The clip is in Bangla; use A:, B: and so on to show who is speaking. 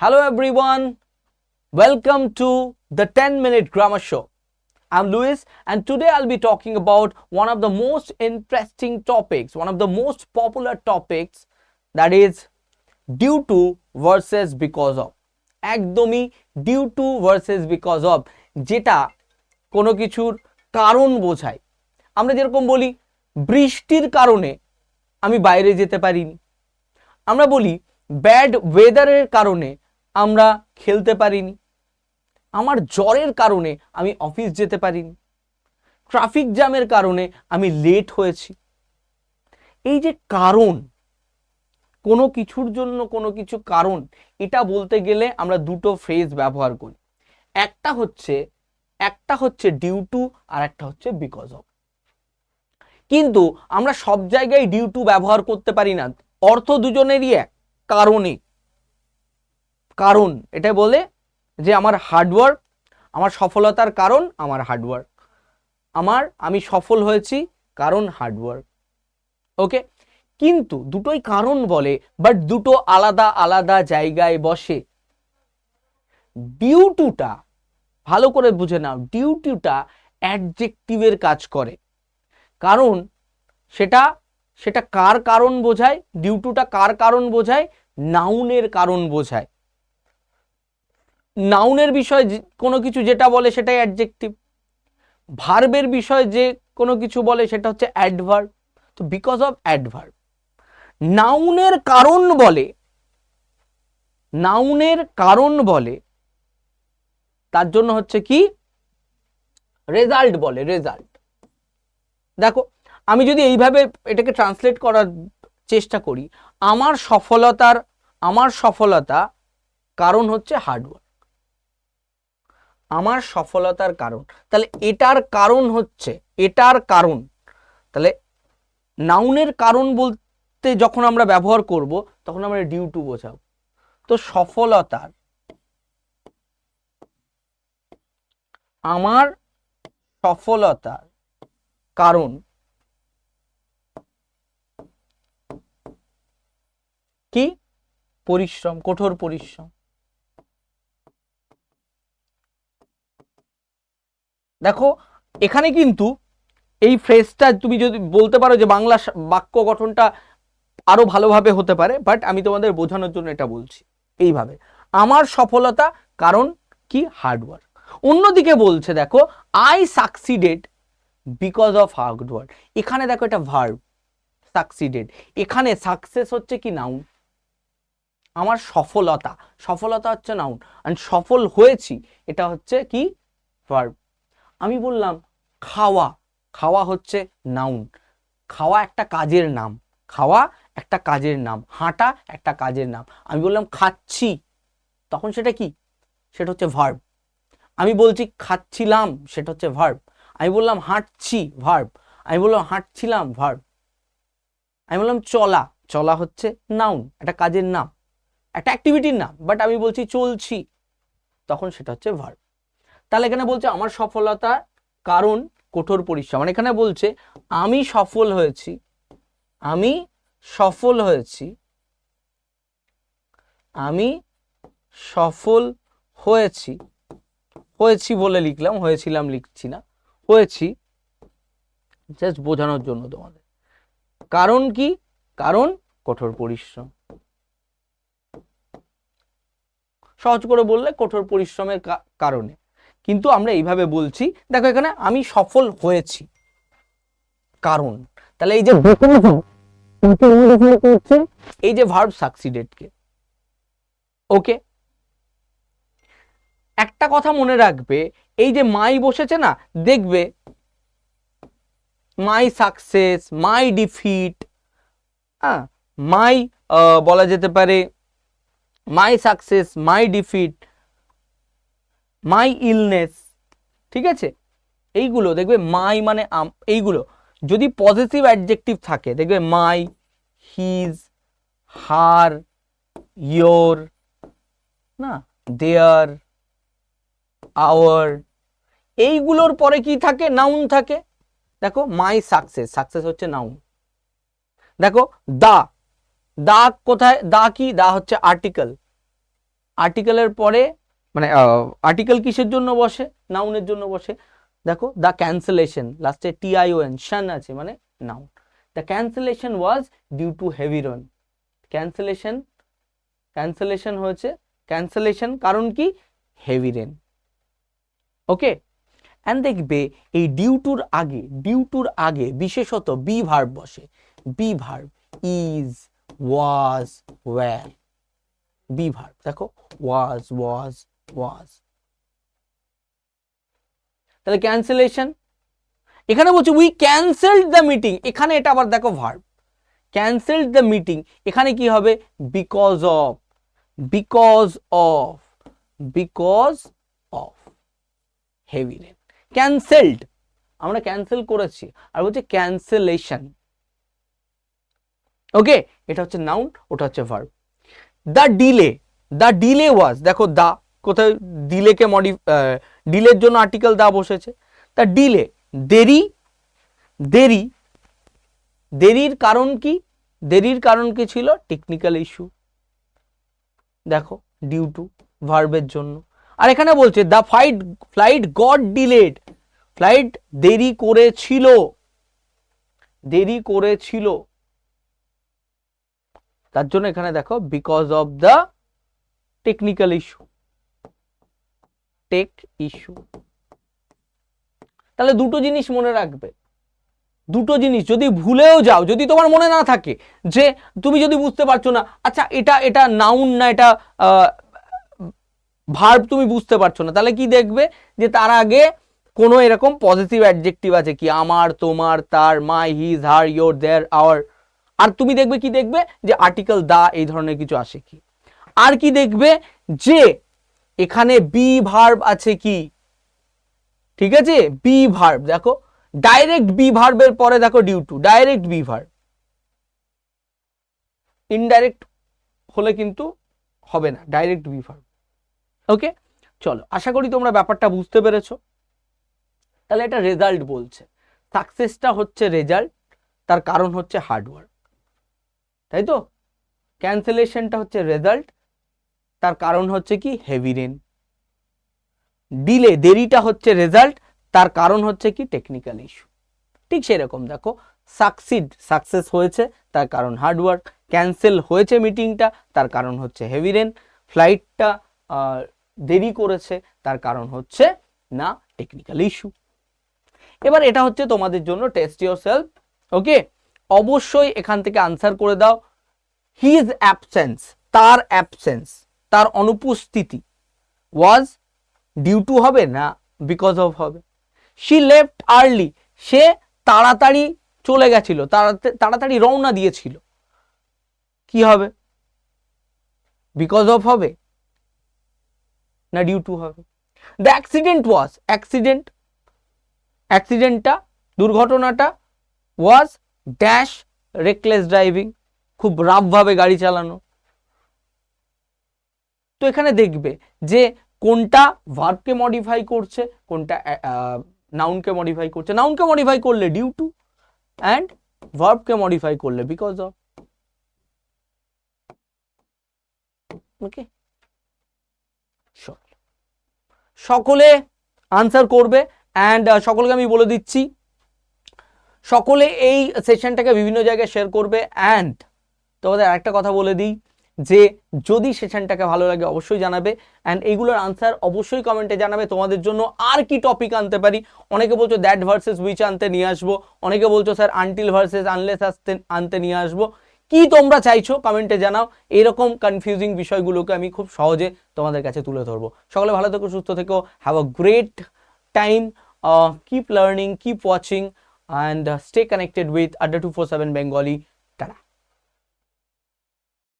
A: Hello everyone. Welcome to the 10 minute grammar show. I'm Luis and today I'll be talking about one of the most interesting topics, one of the most popular topics that is due to versus because of. একদমই due to versus because of যেটা কোনো কিছুর কারণ বোঝায় আমরা যেরকম বলি বৃষ্টির কারণে আমি বাইরে যেতে পারিনি আমরা বলি ব্যাড ওয়েদারের কারণে আমরা খেলতে পারিনি। আমার জ্বরের কারণে আমি অফিস যেতে পারিনি। ট্রাফিক জ্যামের কারণে আমি লেট হয়েছি। এই যে কারণ, কোনো কিছুর জন্য কোনো কিছু কারণ, এটা বলতে গেলে আমরা দুটো ফ্রেজ ব্যবহার করি। একটা হচ্ছে একটা হচ্ছে ডিউ টু আর একটা হচ্ছে বিকজ অফ কিন্তু আমরা সব জায়গায় ডিউ টু ব্যবহার করতে পারি না। অর্থ দুজনেরই এক, কারণে। কারণ এটা বলে যে আমার হার্ডওয়ার্ক আমার সফলতার কারণ আমার হার্ডওয়ার্ক আমার, আমি সফল হয়েছি কারণ হার্ডওয়ার্ক ওকে কিন্তু দুটোই কারণ বলে বাট দুটো আলাদা আলাদা জায়গায় বসে। ডিউটুটা ভালো করে বুঝে নাও ডিউটিটা অ্যাডজেক্টিভের কাজ করে। কারণ, সেটা সেটা কার কারণ বোঝায় ডিউটুটা কার কারণ বোঝায় নাউনের কারণ বোঝায়। নাউনের বিষয় কোনো কিছু যেটা বলে সেটাই অ্যাডজেক্টিভ ভার্বের বিষয় যে কোনো কিছু বলে সেটা হচ্ছে অ্যাডভার্ব তো বিকজ অফ অ্যাডভার্ব নাউনের কারণ বলে নাউনের কারণ বলে, তার জন্য হচ্ছে কি? রেজাল্ট বলে রেজাল্ট দেখো, আমি যদি এইভাবে এটাকে ট্রান্সলেট করার চেষ্টা করি, আমার সফলতার, আমার সফলতা কারণ হচ্ছে হার্ডওয়ার্ক আমার সফলতার কারণ। তাহলে এটার কারণ হচ্ছে, এটার কারণ। তাহলে নাউনের কারণ বলতে যখন আমরা ব্যবহার করব, তখন আমরা ডিউ টু বোঝাবো। তো সফলতার আমার সফলতার কারণ কি? পরিশ্রম, কঠোর পরিশ্রম। দেখো, এখানে কিন্তু এই ফ্রেজটা তুমি যদি বলতে পারো যে বাংলা বাক্য গঠনটা আরও ভালোভাবে হতে পারে বাট আমি তোমাদের বোঝানোর জন্য এটা বলছি। এইভাবে, আমার সফলতা কারণ কি? হার্ডওয়ার্ক অন্যদিকে বলছে, দেখো I succeeded because of hard work এখানে দেখো এটা ভার্ব সাকসিডেড এখানে সাকসেস হচ্ছে কি? নাউন আমার সফলতা সফলতা হচ্ছে নাউন আর সফল হয়েছি, এটা হচ্ছে কি? ভার্ব আমি বললাম, খাওয়া। খাওয়া হচ্ছে নাউন খাওয়া একটা কাজের নাম। খাওয়া একটা কাজের নাম। হাঁটা একটা কাজের নাম। আমি বললাম, খাচ্ছি। তখন সেটা কি? সেটা হচ্ছে ভার্ব আমি বলছি, খাচ্ছিলাম। সেটা হচ্ছে ভার্ব আমি বললাম, হাঁটছি ভার্ব আমি বললাম, হাঁটছিলাম ভার্ব আমি বললাম, চলা। চলা হচ্ছে নাউন একটা কাজের নাম। একটা অ্যাক্টিভিটির নাম বাট আমি বলছি, চলছি। তখন সেটা হচ্ছে ভার্ব তাহলে এখানে বলছে আমার সফলতার কারণ কঠোর পরিশ্রম। মানে এখানে বলছে, আমি সফল হয়েছি, আমি সফল হয়েছি, আমি সফল হয়েছি হয়েছি বলে লিখলাম, হয়েছিলাম লিখছি না, হয়েছি জাস্ট বোঝানোর জন্য তোমাদের। কারণ কি? কারণ কঠোর পরিশ্রম। সহজ করে বললে কঠোর পরিশ্রমের কারণে। কিন্তু আমরা এইভাবে বলছি, দেখো এখানে আমি সফল হয়েছি। কারণ, তাহলে এই যে এই যে ভার্ব সাকসিডেডকে ওকে একটা কথা মনে রাখবে, এই যে মাই বসেছে না, দেখবে, মাই সাকসেস মাই ডিফিট হ্যাঁ মাই বলা যেতে পারে, my success my defeat my illness ঠিক আছে? এইগুলো দেখবে মাই মানে এইগুলো। যদি পজিটিভ অ্যাডজেক্টিভ থাকে, দেখবে মাই হিজ হার ইয়োর না দেয়ার আওয়ার এইগুলোর পরে কি থাকে? নাউন থাকে। দেখো মাই সাকসেস সাকসেস হচ্ছে নাউন দেখো, দা। দা কোথায়? দা কি? দা হচ্ছে আর্টিকেল আর্টিকেলের পরে মানে আর্টিকেল কিসের জন্য বসে? নাউনের জন্য বসে। দেখো দ্য ক্যান্সেলেশন লাস্টে T I O N shun আছে মানে noun the cancellation was due to heavy rain cancellation cancellation হয়েছে। ক্যান্সেলেশন কারণ কি? হেভি রেন ওকে অ্যান্ড দেখবে, এই ডিউ টুর আগে ডিউ টুর আগে বিশেষত বি ভার্ব বসে। Be verb is was were be verb দেখো ওয়াজ ওয়াজ ওয়াজ তাহলে ক্যান্সেলেশন এখানে বলছে উই ক্যান্সেলড দ্য মিটিং এখানে এটা আবার দেখো ভার্ব ক্যান্সেলড দ্য মিটিং এখানে কি হবে? Because of because of because of heavy rain cancelled আমরা ক্যান্সেল করেছি। আর বলছে ক্যান্সেলেশন ওকে এটা হচ্ছে নাউন ওটা হচ্ছে verb the delay the delay was দেখো দা কোথায় ডিলেকে মডি ডিলের জন্য আর্টিকেল দা বসেছে। তা ডিলে দেরি দেরি, দেরির কারণ কি? দেরির কারণ কি ছিল? টেকনিক্যাল ইস্যু দেখো ডিউ টু ভার্বের জন্য। আর এখানে বলছে the flight flight got delayed flight দেরি করেছিল। দেরি করেছিল। তার জন্য এখানে দেখো because of the technical issue tech issue তাহলে দুটো জিনিস মনে রাখবে। দুটো জিনিস, যদি ভুলেও যাও, যদি তোমার মনে না থাকে যে তুমি যদি বুঝতে পারছ না আচ্ছা এটা এটা নাউন না, এটা ভার্ব তুমি বুঝতে পারছ না, তাহলে কি দেখবে যে তার আগে কোনো এরকম পজিটিভ অ্যাডজেক্টিভ আছে কি, আমার, তোমার, তার my his her your their our আর তুমি দেখবে কি দেখবে? যে আর্টিকেল দা এই ধরনের কিছু আসে কি। আর কি দেখবে? যে এখানে বি ভার্ব আছে কি? ঠিক আছে? বি ভার্ব দেখো। ডাইরেক্ট বি ভার্বের পরে দেখো due to direct be verb indirect হলে কিন্তু হবে না ডাইরেক্ট বি ভার্ব ওকে চলো, আশা করি তোমরা ব্যাপারটা বুঝতে পেরেছ। তাহলে এটা রেজাল্ট বলছে। সাকসেসটা হচ্ছে রেজাল্ট তার কারণ হচ্ছে হার্ডওয়ার্ক তাই তো? ক্যান্সেলেশনটা হচ্ছে রেজাল্ট তার কারণ হচ্ছে কি? হেভি রেন ডিলে দেরিটা হচ্ছে রেজাল্ট তার কারণ হচ্ছে কি? টেকনিক্যাল ইস্যু ঠিক সেরকম, দেখো সাকসিড সাকসেস হয়েছে, তার কারণ হার্ডওয়ার্ক ক্যান্সেল হয়েছে মিটিংটা তার কারণ হচ্ছে হেভি রেন ফ্লাইটটা দেরি করেছে, তার কারণ হচ্ছে না টেকনিক্যাল ইস্যু এবার এটা হচ্ছে তোমাদের জন্য টেস্ট ইউর সেলফ ওকে অবশ্যই এখান থেকে আনসার করে দাও। হিজ অ্যাবসেন্স তার অ্যাবসেন্স তার অনুপস্থিতি। ওয়াজ ডিউ টু হবে না বিকজ অফ হবে। শি লেফট আর্লি সে তাড়াতাড়ি চলে গেছিল তাড়াতাড়ি রওনা দিয়েছিল। কি হবে? বিকজ অফ হবে না ডিউ টু হবে? দ্য অ্যাক্সিডেন্ট ওয়াজ অ্যাক্সিডেন্ট অ্যাক্সিডেন্টটা দুর্ঘটনাটা ওয়াজ ড্যাশ রেকলেস ড্রাইভিং খুব রাফভাবে গাড়ি চালানো। তো এখানে দেখবে যে কোনটা ভার্বকে মডিফাই করছে, কোনটা নাউনকে মডিফাই করছে। নাউনকে মডিফাই করলে ডিউ টু অ্যান্ড ভার্বকে মডিফাই করলে বিকজ অফ ওকে সকলে আনসার করবে অ্যান্ড সকলকে আমি বলে দিচ্ছি, সকলে এই সেশনটাকে বিভিন্ন জায়গায় শেয়ার করবে অ্যান্ড তোমাদের আরেকটা কথা বলে দিই। যে যদি সেশনটাকে ভালো লাগে অবশ্যই জানাবে। অ্যান্ড এইগুলোর আনসার অবশ্যই কমেন্টে জানাবে। তোমাদের জন্য আর কি টপিক আনতে পারি? অনেকে বলছো দ্যাট ভার্সেস উইচ আনতে নিয়ে আসব। অনেকে বলছো স্যার আনটিল ভার্সেস আনলেস আসতে আনতে নিয়ে আসব। কি তোমরা চাইছো কমেন্টে জানাও। এরকম কনফিউজিং বিষয়গুলোকে আমি খুব সহজে তোমাদের কাছে তুলে ধরবো। সকলে ভালো থেকো সুস্থ থেকো। Have a great time keep learning keep watching and uh, stay connected with Adda 247 Bengali